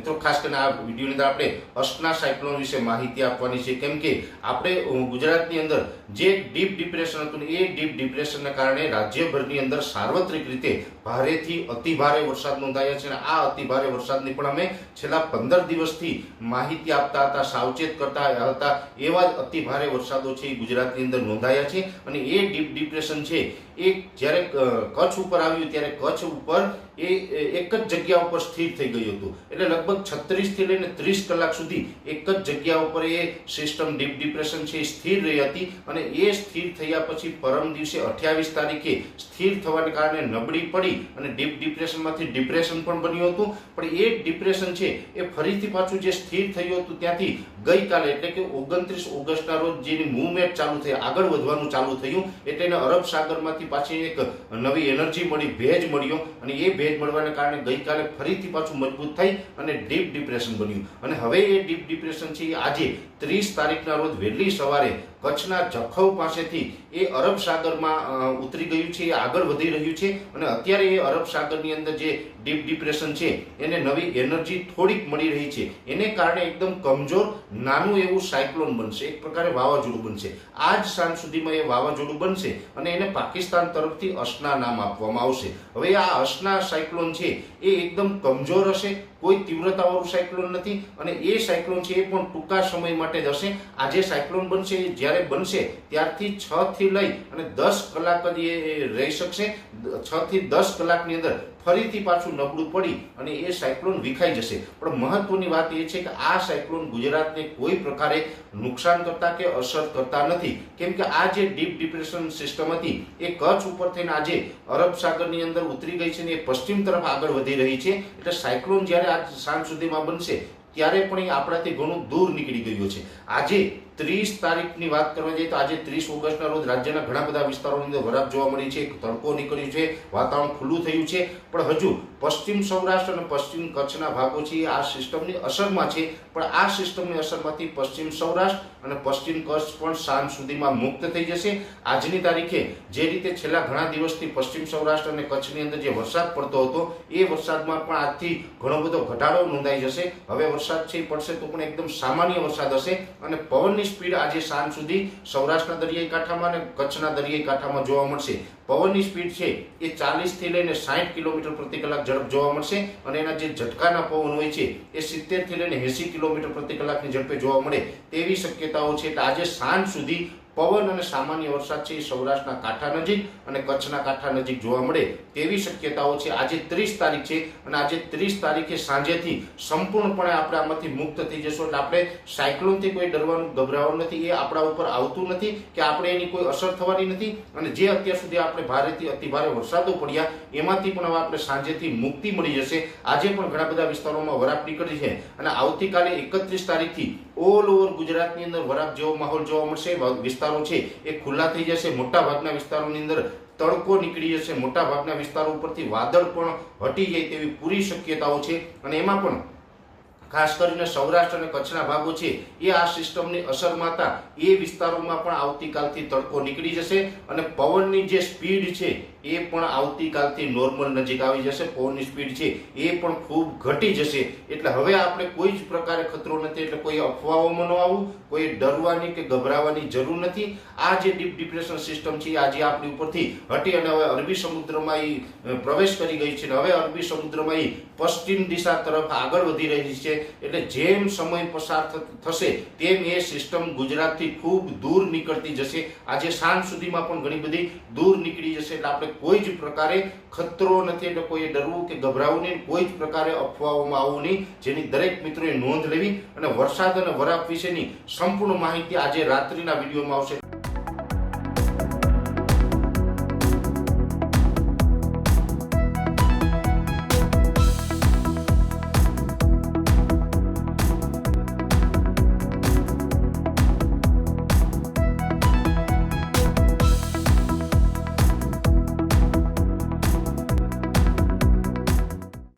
મિત્રો, ખાસ કરીને આ વિડીયોની અંદર આપણે અષ્ટના સાયક્લોન વિશે માહિતી આપવાની છે. કેમ કે આપણે ગુજરાતની અંદર જે ડીપ ડિપ્રેશન હતું એ ડીપ ડિપ્રેશનના કારણે રાજ્યભરની અંદર સાર્વત્રિક રીતે ભારેથી અતિ ભારે વરસાદ નોંધાયા છે અને આ અતિ ભારે વરસાદની પણ અમે છેલ્લા પંદર દિવસથી માહિતી આપતા હતા, સાવચેત કરતા હતા એવા જ અતિ ભારે વરસાદો છે એ ગુજરાતની અંદર નોંધાયા છે. અને એ ડીપ ડિપ્રેશન છે, એ જ્યારે કચ્છ ઉપર આવ્યું, ત્યારે કચ્છ ઉપર એ એક જ જગ્યા ઉપર સ્થિર થઈ ગયું હતું. એટલે લગભગ છત્રીસથી લઈને ત્રીસ કલાક સુધી એક જ જગ્યા ઉપર એ સિસ્ટમ ડીપ ડિપ્રેશન છે એ સ્થિર રહી હતી અને એ સ્થિર થયા પછી પરમ દિવસે અઠ્યાવીસ તારીખે સ્થિર થવાને કારણે નબળી પડી અને ડીપ ડિપ્રેશનમાંથી ડિપ્રેશન પણ બન્યું હતું. પણ એ ડિપ્રેશન છે એ ફરીથી પાછું જે સ્થિર થયું હતું ત્યાંથી ગઈકાલે એટલે કે ઓગણત્રીસ ઓગસ્ટના રોજ જેની મૂવમેન્ટ ચાલુ થઈ, આગળ વધવાનું ચાલુ થયું, એટલે એને અરબ સાગરમાંથી પાછી એક નવી એનર્જી મળી, ભેજ મળ્યો અને એ ભેજ મળવાને કારણે ગઈકાલે ફરીથી પાછું મજબૂત થઈ અને ડીપ ડિપ્રેશન બન્યું. અને હવે એ ડીપ ડિપ્રેશન છે આજે ત્રીસ તારીખના રોજ વહેલી સવારે કચ્છના જખૌ પાસેથી એ અરબ સાગરમાં ઉતરી ગયું છે આગળ વધી રહ્યું છે. અને અત્યારે એ અરબ સાગરની અંદર જે ડીપ ડિપ્રેશન છે, એને નવી એનર્જી થોડીક મળી રહી છે. એને કારણે એકદમ કમજોર, નાનું એવું સાયક્લોન બનશે. એક પ્રકારે વાવાઝોડું બનશે. આજ સાંજ સુધીમાં એ વાવાઝોડું બનશે અને એને પાકિસ્તાન તરફથી અસના નામ આપવામાં આવશે. હવે આ અસના સાયક્લોન છે, એ એકદમ કમજોર હશે, કોઈ તીવ્રતાવાળું સાયક્લોન નથી અને એ સાયક્લોન છે એ પણ ટૂંકા સમય માટે જ હશે. આ જે સાયક્લોન બનશે, એ જ્યારે બનશે, ત્યારથી છ થી લઈ અને દસ કલાક જ એ રહી શકશે. છ થી દસ કલાકની અંદર ફરીથી પાછું નબળું પડી અને એ સાયક્લોન વિખાઈ જશે. પણ મહત્વની વાત એ છે કે આ સાયક્લોન ગુજરાતને કોઈ પ્રકારે નુકસાન કરતા કે અસર કરતા નથી. કેમ કે આ જે ડીપ ડિપ્રેશન સિસ્ટમ હતી, એ કચ્છ ઉપર થઈને આજે અરબ સાગરની અંદર ઉતરી ગઈ છે ને એ પશ્ચિમ તરફ આગળ વધી રહી છે. એટલે સાયક્લોન જ્યારે આજ સાંજ સુધીમાં બનશે, ત્યારે પણ એ આપણાથી ઘણું દૂર નીકળી ગયું છે. આજે ત્રીસ તારીખની વાત કરવા જઈએ તો આજે ત્રીસ ઓગસ્ટના રોજ રાજ્યના ઘણા બધા વિસ્તારોની અંદર વરાપ જોવા મળી છે, તડકો નીકળ્યું છે, વાતાવરણ ખુલ્લું થયું છે. પણ હજુ પશ્ચિમ સૌરાષ્ટ્ર અને પશ્ચિમ કચ્છના ભાગો છે, આ સિસ્ટમની અસરમાં છે. પણ આ સિસ્ટમની અસરમાંથી પશ્ચિમ સૌરાષ્ટ્ર અને પશ્ચિમ કચ્છ પણ સાંજ સુધીમાં મુક્ત થઈ જશે. આજની તારીખે જે રીતે છેલ્લા ઘણા દિવસથી પશ્ચિમ સૌરાષ્ટ્ર અને કચ્છની અંદર જે વરસાદ પડતો હતો, એ વરસાદમાં પણ આજથી ઘણો બધો ઘટાડો નોંધાઈ જશે. હવે વરસાદ છે, પડશે તો પણ એકદમ સામાન્ય વરસાદ હશે. અને પવનની સ્પીડ આજે સાંજ સુધી સૌરાષ્ટ્રના દરિયાઈ કાંઠામાં અને કચ્છના દરિયાઈ કાંઠામાં જોવા મળશે. પવનની સ્પીડ છે એ ચાલીસથી લઈને સાઠ કિલોમીટર પ્રતિ કલાક ઝડપ જોવા મળશે અને એના જે ઝટકાના પવન હોય છે, એ સિત્તેરથી લઈને એસી કિલોમીટર પ્રતિ કલાકની ઝડપે જોવા મળે તેવી શક્યતાઓ છે. એટલે આજે સાંજ સુધી પવન અને સામાન્ય વરસાદ છે એ સૌરાષ્ટ્રના કાંઠા નજીક અને કચ્છના કાંઠા નજીક જોવા મળે તેવી શક્યતાઓ છે. આજે ત્રીસ તારીખ છે અને આજે ત્રીસ તારીખે સાંજેથી સંપૂર્ણપણે આપણે આમાંથી મુક્ત થઈ જશું એટલે આપણે સાયક્લોનથી કોઈ ડરવાનું ગભરાવાનું નથી, એ આપણા ઉપર આવતું નથી કે આપણે એની કોઈ અસર થવાની નથી અને જે અત્યાર સુધી આપણે ભારેથી અતિ ભારે વરસાદો પડ્યા એમાંથી પણ હવે આપણે સાંજેથી મુક્તિ મળી જશે. આજે પણ ઘણા બધા વિસ્તારોમાં વરાપ નીકળી છે અને આવતીકાલે એકત્રીસ તારીખથી ઓલ ઓવર ગુજરાતની અંદર વરાપ જેવો માહોલ જોવા મળશે. વિસ્તારો છે, એ ખુલ્લા થઈ જશે. મોટા ભાગના વિસ્તારોની અંદર તડકો નીકળી જશે. મોટા ભાગના વિસ્તારો ઉપરથી વાદળ પણ હટી જાય તેવી પૂરી શક્યતાઓ છે. અને એમાં પણ ખાસ કરીને સૌરાષ્ટ્ર અને કચ્છના ભાગો છે, એ આ સિસ્ટમની અસરમાં હતા એ વિસ્તારોમાં પણ આવતીકાલથી તડકો નીકળી જશે અને પવનની જે સ્પીડ છે, એ પણ આવતીકાલથી નોર્મલ નજીક આવી જશે. પવનની સ્પીડ છે, એ પણ ખૂબ ઘટી જશે. એટલે હવે આપણે કોઈ જ પ્રકારે ખતરો નથી, એટલે કોઈ અફવાઓમાં ન આવવું કોઈ ડરવાની કે ગભરાવાની જરૂર નથી. આ જે ડીપ ડિપ્રેશન સિસ્ટમ છે આજે આપણી ઉપરથી હટી અને હવે અરબી સમુદ્રમાં એ પ્રવેશ કરી ગઈ છે. અને હવે અરબી સમુદ્રમાં એ પશ્ચિમ દિશા તરફ આગળ વધી રહી છે. એટલે જેમ સમય પસાર થશે તેમ એ સિસ્ટમ ગુજરાતથી ખૂબ દૂર નીકળતી જશે. આજે સાંજ સુધીમાં પણ ઘણી બધી દૂર નીકળી જશે એટલે આપણે કોઈ જ પ્રકારે ખતરો નથી. એટલે કોઈએ ડરવું કે ગભરાવું નહીં. કોઈ જ પ્રકારે અફવાઓમાં આવવું નહીં. જેની દરેક મિત્રોએ નોંધ લેવી અને વરસાદ અને વરાપ વિશેની સંપૂર્ણ માહિતી આજે રાત્રિના વિડીયોમાં આવશે.